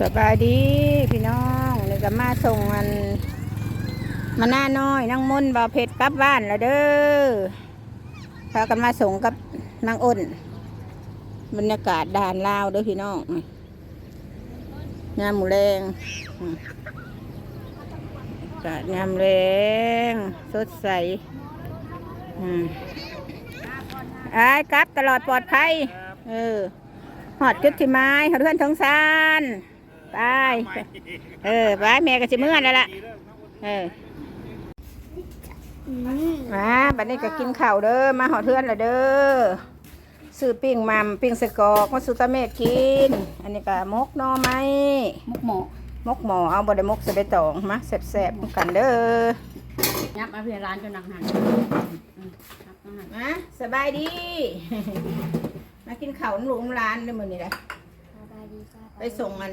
สบายดีพี่น้องนี่ก็มาส่งมันมาหน้าน้อยนางมนต์บ่าวเพชรกลับบ้านแล้วเด้อพากันมาส่งกับนางอ้นบรรยากาศด่านลาวเด้อพี่น้องงามหมูแรงกาศงามแรงสดใสอืมไอ้กลับตลอดปลอดภัย เออหอดจุดที่ไม้หอดเพื่อนทงซาน ไป เออ ไปแม่ก็สิเมื่อแล้วล่ะเออมาบัดนี้ก็กินข้าวเด้อ มาหอดเพื่อนและเด้อซื้อปิ้งมัมปิ้งสะกอกมาสุตาเมธกิน อันนี้ก็มกหนอไม้มุกหมอมกหมอเอาบไดมกใส่ใบตองมาแซ่บๆกันเด้อยับมาเพียร้านจนหนังหันอืมยับมาหันมาสบายดี มากินข้าวหลวงร้านเลยมื้อนี้แหละไปส่งมัน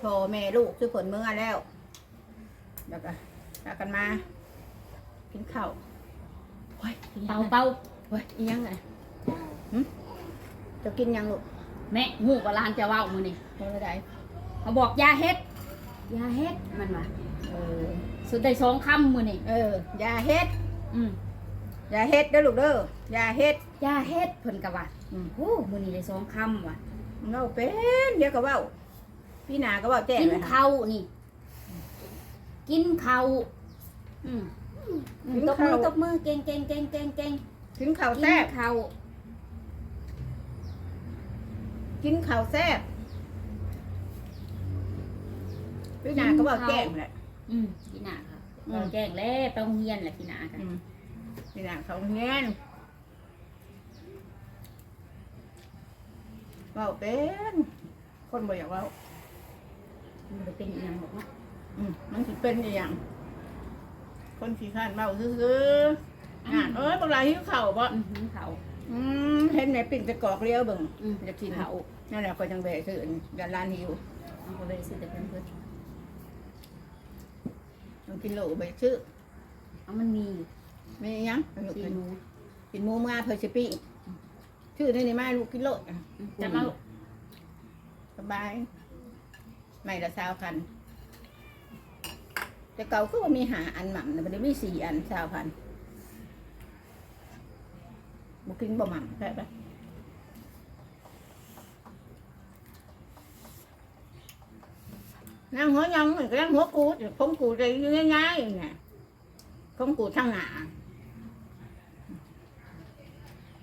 โทรแม่ลูกซื้อผลเมื่อแล้วเดี๋ยวก็พากันมา กินข้าวโอ้ยอีหยัเป่างเป่าโอ้ยอีหยังไงหึจะกินยังลูกแม่หูกับร้านจะเว่ามือนี่เมื่อไรเขาบอกอยาเฮ็ดอยาเฮ็ดมันว่าเออสุดได้สองคำมือนี่เอออย่าเฮ็ดอืมอย่าเฮ็ดเด้อลูกเด้ออย่าเฮ็ดอยาเฮ็ดเพิ่นกะว่าอืมโอ้มือนี่ได้สองคำว่ะเงาเป็นเดี๋ยวก็เว้า พี่นาก็เว้าแจ้งกินเลยค่ะ ข้าวนี่ กินข้าวอืมอืมตบมือตบมือเก่งเก่งเก่งเก่งเก่งกินข้าวกินแซ่บข้าวกินข้าวแซ่บพี่นาก็เว้าแจ้งแหละ อืมพี่นาค่ะอืม เราแจ้งแล้วไปโรงเรียนแหละพี่นาค่ะอืมพี่นาเขาเงี้ยนเว้าเป็นคนบ่อยากเว้า มันบ่เป็นอหยังหรอกเนาะอืมมันสิเป็นอหย่าง คนขี้ข้านเมาซื่อๆงานเอ้ยบางรายหิวเข่าวบ่อือหือเขา อืมเห็นแม่ปิ่นตะกอกเลี้ยวเบิ่งอืม จะกินเขานั่นแหละก็จังแบะซื้อยันร้านหิวเอาไปเลยสิแต่เพิ่นเพิ่นมันกินโหลไปซื้อเอามันมีอยู่ไม่ยังไปลูกที่กินหนูกินหมูมาเพอสิปิ้งชื่อนี่นี่มาลูกกินโลดอืมจะมาลูกสบาย ไม่ละสาวพันแต่เก่าก็ว่ามีหาอันหม่ำแต่มันได้มีสี่อันสาวพันบุกินบ่หม่ำแค่ปะนั่งหัวยองเหมือนกับนั่งหัวกูดผมกูดอะไรง่ายๆไงผมกูดทั้งหนา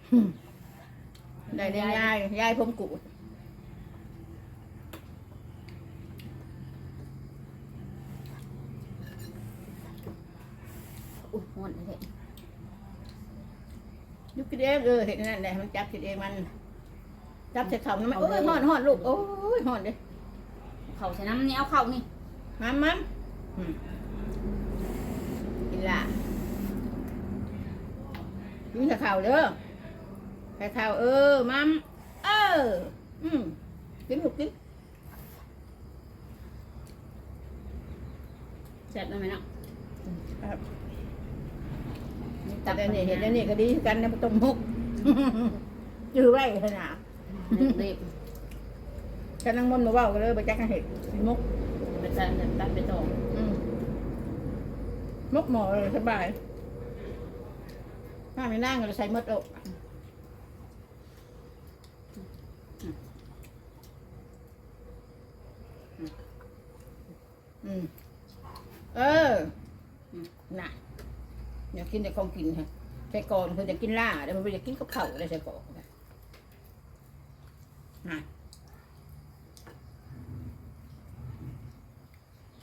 หึได้ได้ง่ายยายผมกูด อุ้ยหอนเลย ยุกกินเองเออเห็นนั่นแหละมันจับกินเองมัน จับใส่เข่ามันโอ้ยห่อนห่อนลูกโอ้ยห่อนเด้เขาใช้น้ำนี่เอาเข้านี่มัมมัมอืมกินละกินใส่เข่าเด้อใส่เข่าเออมัมเออ อืมกินลูกกินเสร็จแล้วไหมเนาะ ครับแต่เดี๋ยวนี้เห็นแล้วนี่ก็ดีกันนะต้มมุก จื้อไว้ขนาดเด็กกันนั่งมนต์มาเว่ากันเลยไปจักกันเห็ดมุกๆไปตัดตัดไปต่ออืมมกหมอเลยสบายถ้าไม่นั่งก็ใส่มดอกอืมเออน่ะ อยากกินแต่ของกินฮะใส่ก่อนคือจะกินล่าเดี๋ยวมันไปอยากกินกับเข่าวเลยใส่ก่อนน่ะน่ะ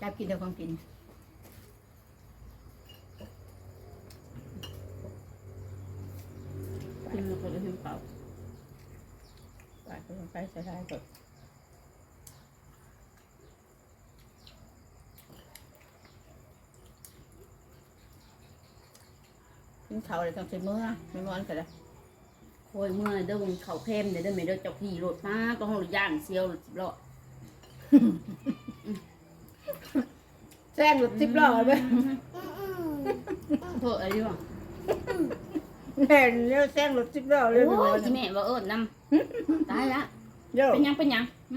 ชอบกินแต่ของกินกินมันก็จะหิวเขาไปไปไปใส่ได้ก่อน กินเขาวเลยต้องใช้มือไม่ม้อนกันเลยโอยเมื่อเด้อมันเขาเข้มเด้อเด้อไม่เด้อเจ้าขี่รถมาต้องรถย่างเซียวรถสิบล้อแซงหลุดสิบล้อไปเถอะอะไรวะแม่เนี่ยแซงหลุดสิบล้อเลยโอ้ไม่ม้อยนอีแม่ว่าเอิญนำตายละโย่เป็นหยังเป็นหยังหึ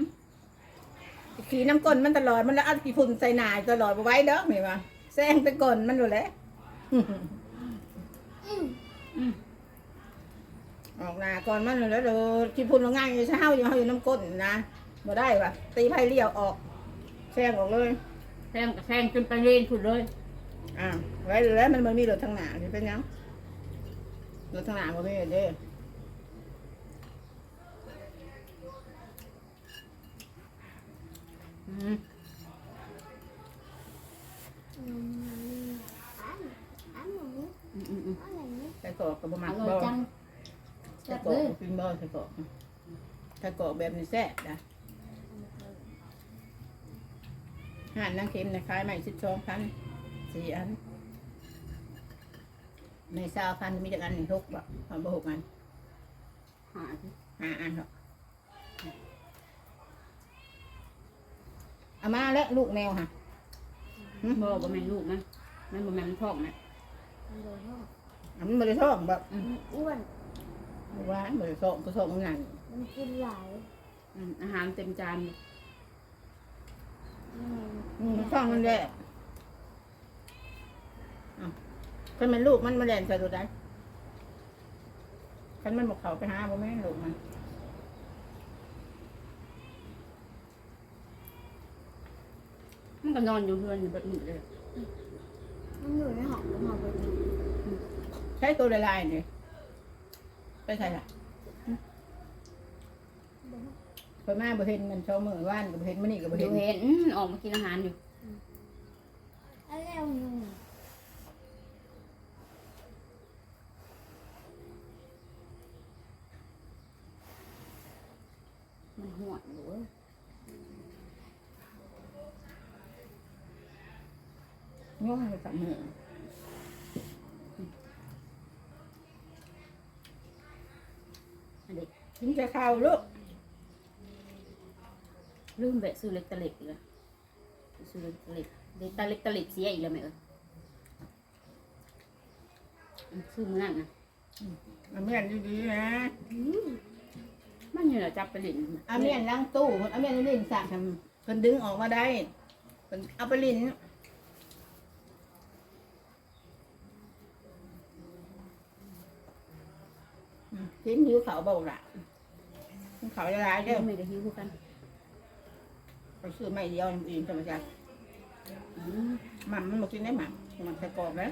ขี่น้ำก้นมันตลอดมันแล้วเอากี่ฝุ่นใส่หนาตลอดบ่ไหว้เด้อแม่ว่าแซงไปก่อนมันอยู่แหล้ว อืมออกหน้าก่อนมันอยู่แล้วเด้อกี่ฝุ่นเราง่ายอยู่เช้าอยู่เฮาอยู่น้ำก้นนะบ่ได้ว่ะตีไผ่เลี้ยวออกแซงออกเลยแซงกับแซงจนไปเรียนพุ่นเลยอ่าไว้แล้วมันบ่มีรถทางหน้าสิเป็นหยังรถทางหน้าบ่มีเด้ออืม อืมอืมอืมใส่กรอกกับบ่มัอกร่อยบ่จังใส่จับกรอเลกยกินบ่ใส่กรอกใส่กรอกแบบนี้แซ่บนะห่านนางเค็มนะขายใหม่สิบสองพันสี่อัน ในซาวพันมีจักอันหนึ่งทุกบ่เอาบ่หกอันหาสิห้าอันหรอกเอามาแล้วลูกแมวค่ะ บ่บ่แม่นลูกมันมันบ่แม่นท้องนะ อะมันบริท้องแบบอ้วน หวานบริท้องก็ท้องงานมันกินหลายอืมอาหารเต็มจานอืมอืมท้องมันแหละคันมันลูกมันมาแล่นใส่ตัวใดคันมันบอกเขาไปหาบ่แม่นลูกมันมันก็นอนอยู่เรือนอยู่แบบนี้เลย มันอยู่ในห้องกับหอไปดูใช้ตัวลายๆนี่ไปใส่ละไปมาบ่เห็นมันชาวมือว่านก็บ่เห็นมันนี่ก็บ่อเห็ยู่นเห็นอืมออกมากินอาหารอยู่อะไรเอาหนูมันหวดอ ยู่เว้ยง่วงไปกับมืออันเด็กกินจะข้าวลูกลืมแบะซื้อเล็กตะเล็กอีกแล้วซื้อเล็กตะเล็กเด็กตะเล็กตะเล็กเสียอีกแล้วแม่เอ้ยอันซื้อมื้อนั้นนะเอาเมียนดีๆนะมันอยู่แล้วจับไปเล่นเอาเมียนล้างตู้เอาเมียนลิ้นสั่งทำเพิ่นดึงออกมาได้เพิ่นเอาไปลิ้น กินหิวเขาวเบาละกินเขาวละลายเด้เดี๋อยวไม่ได้หิวคือกันไปซื้อไม่เดียวอื่นธรรมชาติอืมหม่ำมันบอกกินได้หม่ำมันใส่กรอบแล้ว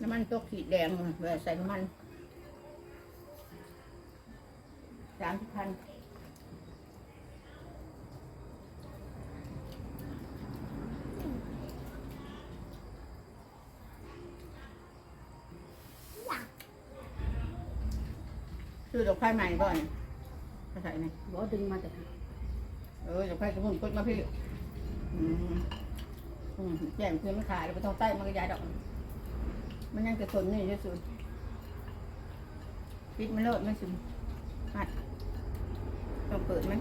น้ำมันตกขีดแดงเวลาใส่น้ำมันสามสิบพัน ซื้อดอกไม้ใหม่ก่อนมาใส่ไหมบ่ดึงมาแต่เออดอกไม้กระพุ่งกดมาพี่อืมอืมแจ่มคือมันขายแล้วไปทางใต้มันก็ย้ายดอก มันยังกระสนนี่ที่สุดปิดมันโลดมันสุดหัดต้องเปิดไหม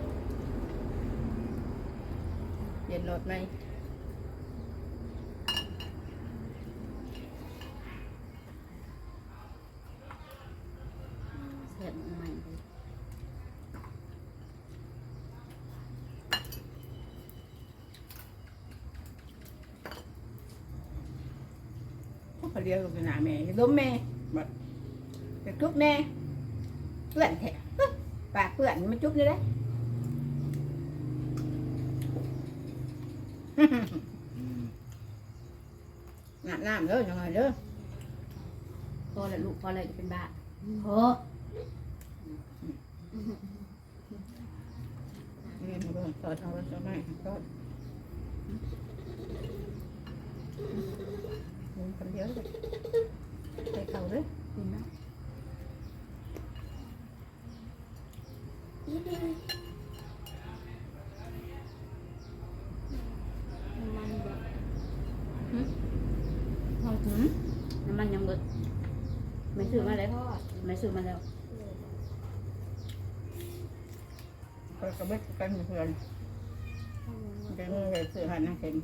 เปลี่ยนโหลดไหม เสียบใหม่เลย พวก เขาเรียกกันหนาแม่ล้มแม่บัดจะจุบแม่เปื่อนแท้ปากเปื่อนมันจุบเลยได้น้ำน้ำเด้อจังไงเด้อพอแล้วลูกพอแล้วจะเป็นบ้าพอนี่มันก็สอดเอาไว้สอดไม่สอดมันคนเดียวเลยใส่เข่าเลย กินนะ อีดีมันแบบ พอถึงน้ำมันยังเบิดไม่ซื้อมาแล้ว ทอด ไม่ซื้ อมาแล้ว ก็กระเบิดกันเพื่อนจะมือไปซื้อหันนะเข็ม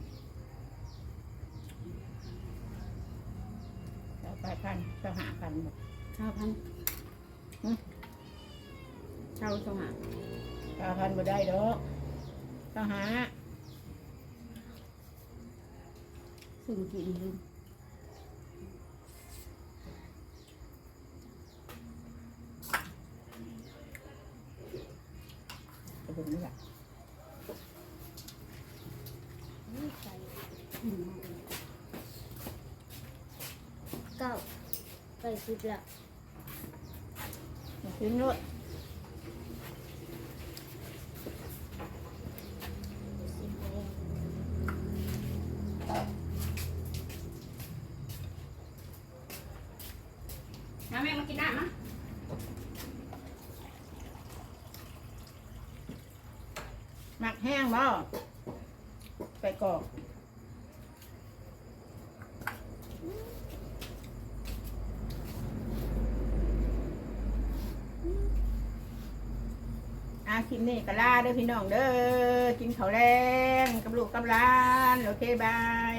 เจ้าไปพันเจ้าหาพันบอกข้าวพันเช่าสองหาเก้าพันบ่ได้ดอกเก้าหาซึ่งกินลืม กระดุมนี่แหละ อืม เก้าไป สิบละมาขึ้นรถสิบเองน้าแม่มากินน้ำมะหมักแห้งบ่ไปกรอก อาคลิปนี้ก็ลาเด้อพี่น้องเด้อกินข้าวแรงกับลูกกับหลาน โอเคบาย